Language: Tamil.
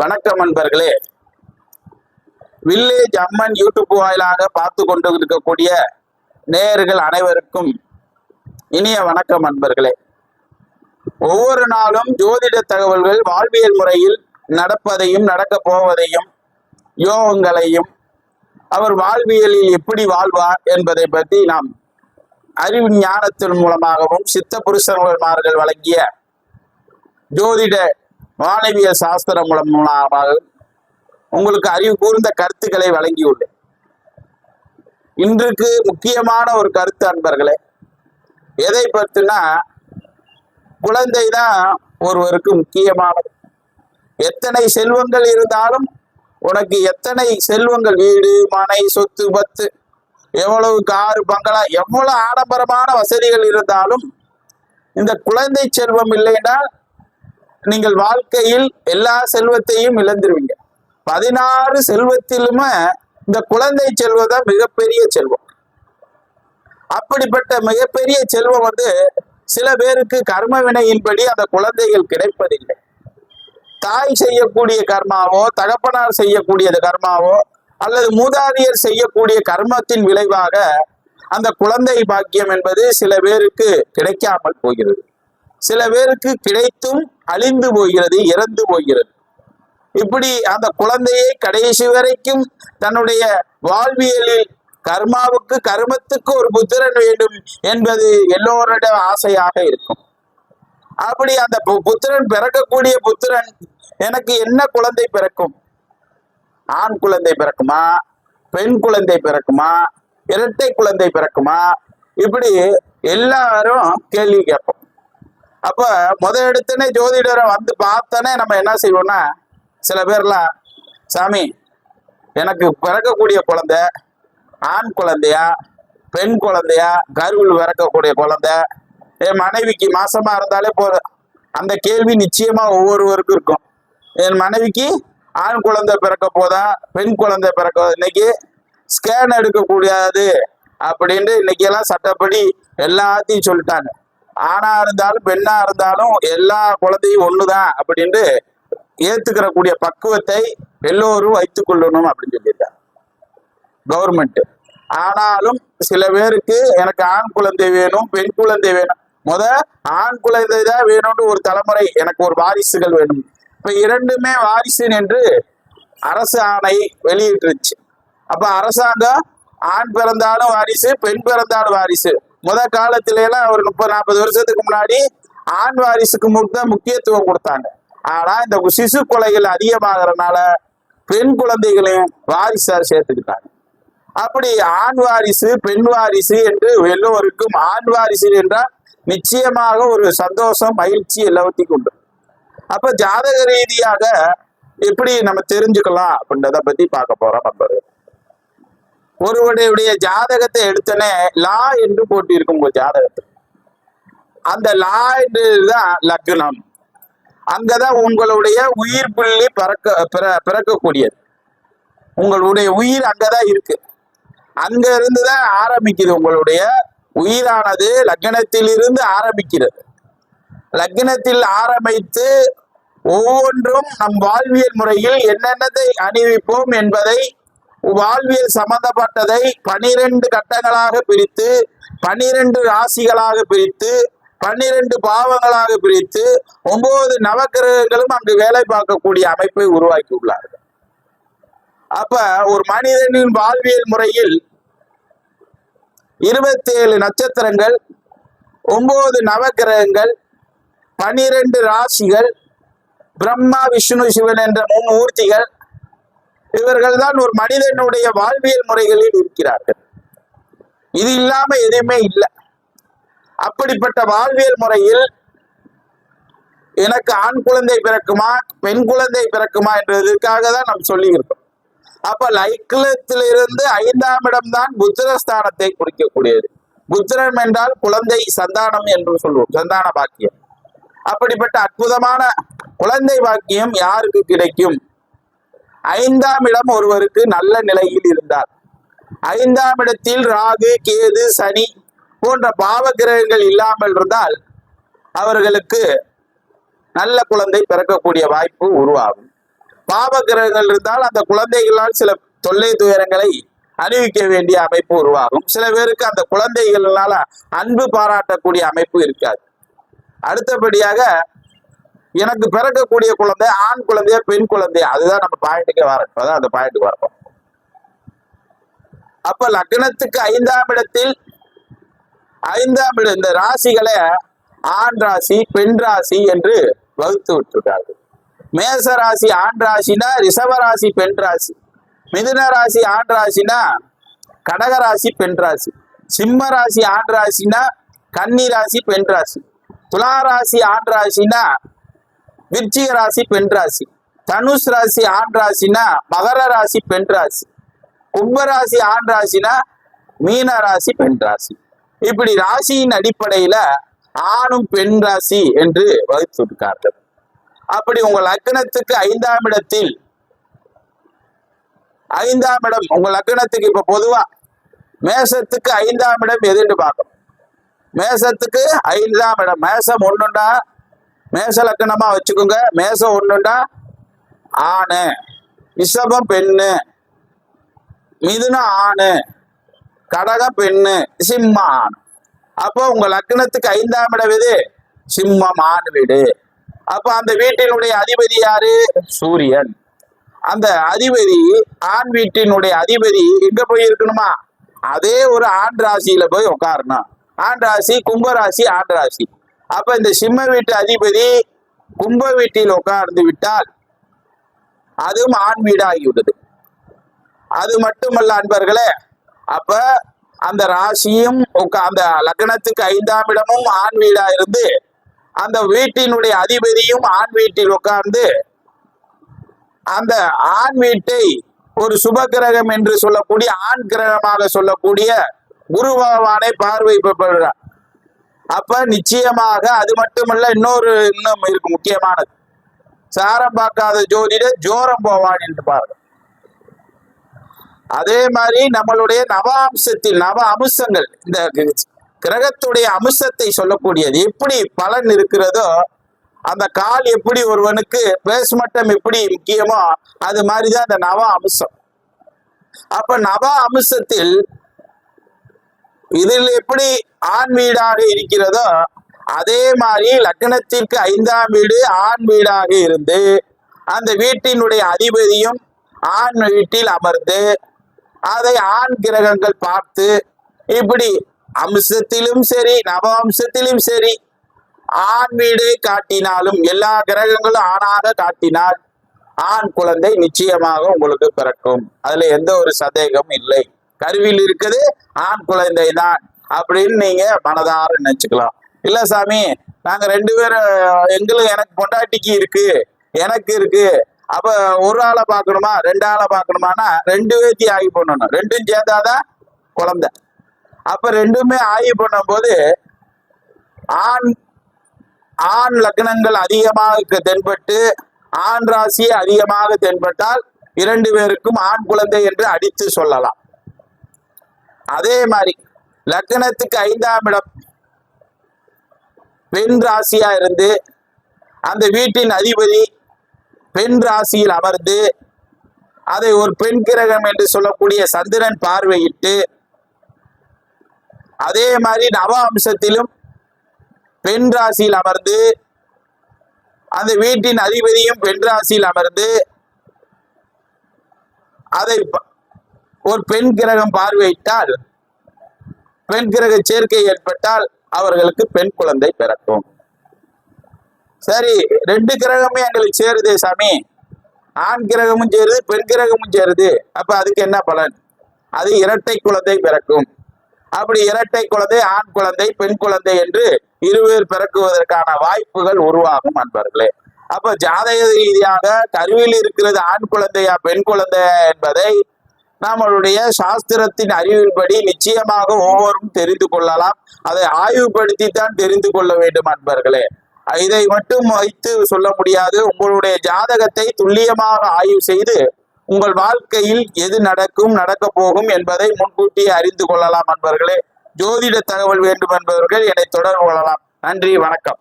வணக்கம் நண்பர்களே. வில்லேஜ் அம்மன் யூடியூப் வாயிலாக பார்த்து கொண்டு இருக்கக்கூடிய நேயர்கள் அனைவருக்கும் இனிய வணக்கம் நண்பர்களே. ஒவ்வொரு நாளும் ஜோதிட தகவல்கள் வாழ்வியல் முறையில் நடப்பதையும் நடக்கப் போவதையும் யோகங்களையும் அவர் வாழ்வியலில் எப்படி வாழ்வார் என்பதை பற்றி நாம் அறிவு ஞானத்தின் மூலமாகவும் சித்த புருஷன்மார்கள் வழங்கிய ஜோதிட மாணவிய சாஸ்திரம் மூலம் மூலமாக உங்களுக்கு அறிவு கூர்ந்த கருத்துக்களை வழங்கியுள்ளேன். இன்றைக்கு முக்கியமான ஒரு கருத்து அன்பர்களே எதை பற்றினா குழந்தை தான் ஒருவருக்கு முக்கியமானது. எத்தனை செல்வங்கள் இருந்தாலும் உனக்கு எத்தனை செல்வங்கள் வீடு மனை சொத்து பத்து எவ்வளவு காரு பங்களா எவ்வளவு ஆடம்பரமான வசதிகள் இருந்தாலும் இந்த குழந்தை செல்வம் இல்லைன்னா நீங்கள் வாழ்க்கையில் எல்லா செல்வத்தையும் இழந்துருவீங்க. பதினாறு செல்வத்திலுமே இந்த குழந்தை செல்வம் தான் மிகப்பெரிய செல்வம். அப்படிப்பட்ட மிகப்பெரிய செல்வம் வந்து சில பேருக்கு கர்ம வினையின்படி அந்த குழந்தைகள் கிடைப்பதில்லை. தாய் செய்யக்கூடிய கர்மாவோ தகப்பனார் செய்யக்கூடிய கர்மாவோ அல்லது மூதாதையர் செய்யக்கூடிய கர்மத்தின் விளைவாக அந்த குழந்தை பாக்கியம் என்பது சில பேருக்கு கிடைக்காமல் போகிறது. சில பேருக்கு கிடைத்தும் அழிந்து போகிறது இறந்து போகிறது. இப்படி அந்த குழந்தையை கடைசி வரைக்கும் தன்னுடைய வாழ்வியலில் கர்மாவுக்கு கர்மத்துக்கு ஒரு புத்திரன் வேண்டும் என்பது எல்லோருடைய ஆசையாக இருக்கும். அப்படி அந்த பு- புத்திரன் பிறக்கக்கூடிய புத்திரன் எனக்கு என்ன குழந்தை பிறக்கும்? ஆண் குழந்தை பிறக்குமா? பெண் குழந்தை பிறக்குமா? இரட்டை குழந்தை பிறக்குமா? இப்படி எல்லாரும் கேள்வி கேட்போம். அப்ப முத எடுத்தனே ஜோதிடரை வந்து பார்த்தனே நம்ம என்ன செய்வோம்னா சில பேர்லாம் சாமி எனக்கு பிறக்கக்கூடிய குழந்தை ஆண் குழந்தையா பெண் குழந்தையா கருவில் பிறக்கக்கூடிய குழந்தை என் மனைவிக்கு மாசமா இருந்தாலே போதும். அந்த கேள்வி நிச்சயமா ஒவ்வொருவருக்கும் இருக்கும். என் மனைவிக்கு ஆண் குழந்தை பிறக்க போதா பெண் குழந்தை பிறக்க இன்னைக்கு ஸ்கேன் எடுக்கக்கூடாது அப்படின்ட்டு இன்னைக்கு எல்லாம் சட்டப்படி எல்லாத்தையும் சொல்லிட்டாங்க. ஆணா இருந்தாலும் பெண்ணா இருந்தாலும் எல்லா குழந்தையும் ஒண்ணுதான் அப்படின்ட்டு ஏத்துக்கிற கூடிய பக்குவத்தை எல்லோரும் வைத்துக் கொள்ளணும் அப்படின்னு சொல்லியிருக்காங்க. கவர்மெண்ட் ஆனாலும் சில பேருக்கு எனக்கு ஆண் குழந்தை வேணும் பெண் குழந்தை வேணும். முத ஆண் குழந்தை தான் வேணும்னு ஒரு தலைமுறை எனக்கு ஒரு வாரிசுகள் வேணும். இப்ப இரண்டுமே வாரிசு என்று அரசு ஆணை வெளியிட்டுருச்சு. அப்ப அரசாங்கம் ஆண் பிறந்தாலும் வாரிசு பெண் பிறந்தாலும் வாரிசு. முத காலத்துல எல்லாம் ஒரு முப்பது நாற்பது வருஷத்துக்கு முன்னாடி ஆண் வாரிசுக்கு மட்டும் முக்கியத்துவம் கொடுத்தாங்க. ஆனா இந்த சிசு கொலைகள் அதிகமாகறதுனால பெண் குழந்தைகளையும் வாரிசார் சேர்த்துக்கிட்டாங்க. அப்படி ஆண் வாரிசு பெண் வாரிசு என்று எல்லோருக்கும் ஆண் வாரிசு என்றால் நிச்சயமாக ஒரு சந்தோஷம் மகிழ்ச்சி எல்லாத்தையும் உண்டு. அப்ப ஜாதக ரீதியாக எப்படி நம்ம தெரிஞ்சுக்கலாம் அப்படின்றத பத்தி பார்க்க போறோம் நண்பர்கள். ஒருவருடைய ஜாதகத்தை எடுத்தனே லா என்று போட்டிருக்கும் உங்க ஜாதகத்தை. அந்த லா என்றுதான் லக்னம். அங்கதான் உங்களுடைய உயிர் புள்ளி பிறக்க பிற பிறக்கக்கூடியது. உங்களுடைய உயிர் அங்கதான் இருக்கு. அங்க இருந்து தான் ஆரம்பிக்குது உங்களுடைய உயிரானது லக்னத்திலிருந்து ஆரம்பிக்கிறது. லக்னத்தில் ஆரம்பித்து ஒவ்வொன்றும் நம் வாழ்வியல் முறையில் என்னென்னதை அணிவிப்போம் என்பதை வாழ்வியல் சம்பந்தப்பட்டதை பனிரெண்டு கட்டங்களாக பிரித்து பனிரெண்டு ராசிகளாக பிரித்து பன்னிரண்டு பாவங்களாக பிரித்து ஒன்பது நவக்கிரகங்களும் அங்கு வேலை பார்க்கக்கூடிய அமைப்பை உருவாக்கி உள்ளார்கள் அப்ப ஒரு மனிதனின் வாழ்வியல் முறையில் இருபத்தேழு நட்சத்திரங்கள் ஒன்பது நவக்கிரகங்கள் பனிரெண்டு ராசிகள் பிரம்மா விஷ்ணு சிவன் என்ற மூணு மூர்த்திகள் இவர்கள் தான் ஒரு மனிதனுடைய வாழ்வியல் முறைகளில் இருக்கிறார்கள். இது இல்லாம எதுவுமே இல்லை. அப்படிப்பட்ட வாழ்வியல் முறையில் எனக்கு ஆண் குழந்தை பிறக்குமா பெண் குழந்தை பிறக்குமா என்றதற்காக தான் நாம் சொல்லியிருக்கோம் அப்ப லைக்கிலத்திலிருந்து ஐந்தாம் இடம் தான் புத்திரஸ்தானத்தை குறிக்கக்கூடியது. புத்திரம் என்றால் குழந்தை சந்தானம் என்று சொல்லுவோம் சந்தான பாக்கியம். அப்படிப்பட்ட அற்புதமான குழந்தை பாக்கியம் யாருக்கு கிடைக்கும்? ஐந்தாம் இடம் ஒருவருக்கு நல்ல நிலையில் இருந்தார். ஐந்தாம் இடத்தில் ராகு கேது சனி போன்ற பாவ கிரகங்கள் இல்லாமல் இருந்தால் அவர்களுக்கு நல்ல குழந்தை பிறக்கக்கூடிய வாய்ப்பு உருவாகும். பாவ கிரகங்கள் இருந்தால் அந்த குழந்தைகளால் சில தொல்லை துயரங்களை அணிவிக்க வேண்டிய அமைப்பு உருவாகும். சில பேருக்கு அந்த குழந்தைகளால அன்பு பாராட்டக்கூடிய அமைப்பு இருக்காது. அடுத்தபடியாக எனக்கு பிறக்கக்கூடிய குழந்தை ஆண் குழந்தையா பெண் குழந்தையா அதுதான் நம்ம பாயிண்ட்டுக்கே வரணும் அதான் அந்த பாயிண்ட்டுக்கு வரணும். அப்ப லக்னத்துக்கு ஐந்தாம் இடத்தில் ஐந்தாம் இடம் இந்த ராசிகளை ஆண் ராசி பெண் ராசி என்று வகுத்து விட்டுட்டார்கள் மேச ராசி ஆண் ராசினா ரிஷப ராசி பெண் ராசி. மிதுன ராசி ஆண் ராசினா கடக ராசி பெண் ராசி. சிம்ம ராசி ஆண் ராசினா கன்னி ராசி பெண் ராசி. துலா ராசி ஆண் ராசினா விருச்சிக ராசி பெண் ராசி. தனுஷ் ராசி ஆண் ராசினா மகர ராசி பெண் ராசி. கும்பராசி ஆண் ராசினா மீன ராசி பெண் ராசி. இப்படி ராசியின் அடிப்படையில ஆணும் பெண் ராசி என்று வகுத்திருக்கார்கள். அப்படி உங்க லக்னத்துக்கு ஐந்தாம் இடத்தில் ஐந்தாம் இடம் உங்க லக்னத்துக்கு இப்ப பொதுவா மேசத்துக்கு ஐந்தாம் இடம் எதுன்னு பார்க்கணும் மேசத்துக்கு ஐந்தாம் இடம் மேசம் ஒன்றுண்டா மேச லக்கணமா வச்சுக்கோங்க. மேசம் ஒண்ணுண்டா ஆணு. ரிஷபம் பெண்ணு. மிதுனம் ஆணு. கடக பெண்ணு. சிம்ம ஆண் அப்போ உங்க லக்னத்துக்கு ஐந்தாம் இட எது? சிம்மம் ஆண் வீடு. அப்போ அந்த வீட்டினுடைய அதிபதி யாரு? சூரியன். அந்த அதிபதி ஆண் வீட்டினுடைய அதிபதி எங்க போய் இருக்கணுமா? அதே ஒரு ஆண் ராசியில போய் உட்காரணும். ஆண் ராசி கும்பராசி ஆண் ராசி. அப்ப இந்த சிம்ம வீட்டு அதிபதி கும்ப வீட்டில் உட்கார்ந்து விட்டால் அதுவும் ஆண் வீடாகிவிட்டது. அது மட்டுமல்ல அன்பர்களே அப்ப அந்த ராசியும் அந்த லக்னத்துக்கு ஐந்தாம் இடமும் ஆண் வீடா இருந்து அந்த வீட்டினுடைய அதிபதியும் ஆண் வீட்டில் உட்கார்ந்து அந்த ஆண் வீட்டை ஒரு சுப கிரகம் என்று சொல்லக்கூடிய ஆண் கிரகமாக சொல்லக்கூடிய குரு பகவானை பார்வைப்படுறார் அப்ப நிச்சயமாக அது மட்டுமல்ல இன்னொரு இன்னும் இருக்கு முக்கியமானது. சாரம் பார்க்காத ஜோதிட ஜோரம் போவான் என்று பாருங்க. அதே மாதிரி நம்மளுடைய நவ அம்சத்தில் நவ அம்சங்கள் இந்த கிரகத்துடைய அம்சத்தை சொல்லக்கூடியது எப்படி பலன் இருக்கிறதோ அந்த கால் எப்படி ஒருவனுக்கு பேஸ்மட்டம் எப்படி முக்கியமோ அது மாதிரிதான் அந்த நவ அம்சம். அப்ப நவ அம்சத்தில் இதில் எப்படி ஆண் வீடாக இருக்கிறதோ அதே மாதிரி லக்னத்திற்கு ஐந்தாம் வீடு ஆண் வீடாக இருந்து அந்த வீட்டினுடைய அதிபதியும் ஆண் வீட்டில் அமர்ந்து அதை ஆண் கிரகங்கள் பார்த்து இப்படி அம்சத்திலும் சரி நவ அம்சத்திலும் சரி ஆண் வீடு காட்டினாலும் எல்லா கிரகங்களும் ஆணாக காட்டினால் ஆண் குழந்தை நிச்சயமாக உங்களுக்கு பிறக்கும். அதுல எந்த ஒரு சந்தேகமும் இல்லை. கருவில் இருக்குது ஆண் குழந்தை தான் அப்படின்னு நீங்க மனதார நினைச்சுக்கலாம். இல்ல சாமி நாங்க ரெண்டு பேரும் எங்களுக்கு எனக்கு பொண்டாட்டிக்கு இருக்கு எனக்கு இருக்கு. அப்ப ஒரு ஆளை பார்க்கணுமா ரெண்டு ஆளை பார்க்கணுமானா ரெண்டு பேர்த்தையும் ஆகி பண்ணணும் ரெண்டும் சேர்ந்தாதான் குழந்தை. அப்ப ரெண்டுமே ஆகி பண்ணும்போது ஆண் ஆண் லக்னங்கள் அதிகமாக தென்பட்டு ஆண் ராசி அதிகமாக தென்பட்டால் இரண்டு பேருக்கும் ஆண் குழந்தை என்று அடித்து சொல்லலாம். அதே மாதிரி லக்னத்துக்கு ஐந்தாம் இடம் பெண் ராசியா இருந்து அந்த வீட்டின் அதிபதி பெண் ராசியில் அமர்ந்து அதை ஒரு பெண் கிரகம் என்று சொல்லக்கூடிய சந்திரன் பார்வையிட்டு அதே மாதிரி நவ அம்சத்திலும் பெண் ராசியில் அமர்ந்து அந்த வீட்டின் அதிபதியும் பெண் ராசியில் அமர்ந்து அதை ஒரு பெண் கிரகம் பார்வையிட்டால் பெண் கிரக சேர்க்கை ஏற்பட்டால் அவர்களுக்கு பெண் குழந்தை பிறக்கும். சரி ரெண்டு கிரகமே எங்களுக்கு சேருதே சாமி. ஆண் கிரகமும் சேருது பெண் கிரகமும் சேருது. அப்ப அதுக்கு என்ன பலன்? அது இரட்டை குழந்தை பிறக்கும். அப்படி இரட்டை குழந்தை ஆண் குழந்தை பெண் குழந்தை என்று இருவேர் பிறக்குவதற்கான வாய்ப்புகள் உருவாகும் அன்பர்களே. அப்ப ஜாதக ரீதியாக கருவில் இருக்கிறது ஆண் குழந்தையா பெண் குழந்தையா என்பதை நம்மளுடைய சாஸ்திரத்தின் அறிவின்படி நிச்சயமாக ஒவ்வொரும் தெரிந்து கொள்ளலாம். அதை ஆய்வுபடுத்தித்தான் தெரிந்து கொள்ள வேண்டும் அன்பர்களே. இதை மட்டும் வைத்து சொல்ல முடியாது. உங்களுடைய ஜாதகத்தை துல்லியமாக ஆய்வு செய்து உங்கள் வாழ்க்கையில் எது நடக்கும் நடக்க போகும் என்பதை முன்கூட்டியே அறிந்து கொள்ளலாம் அன்பர்களே. ஜோதிட தகவல் வேண்டும் என்பவர்கள் என்னை தொடர்பு கொள்ளலாம். நன்றி வணக்கம்.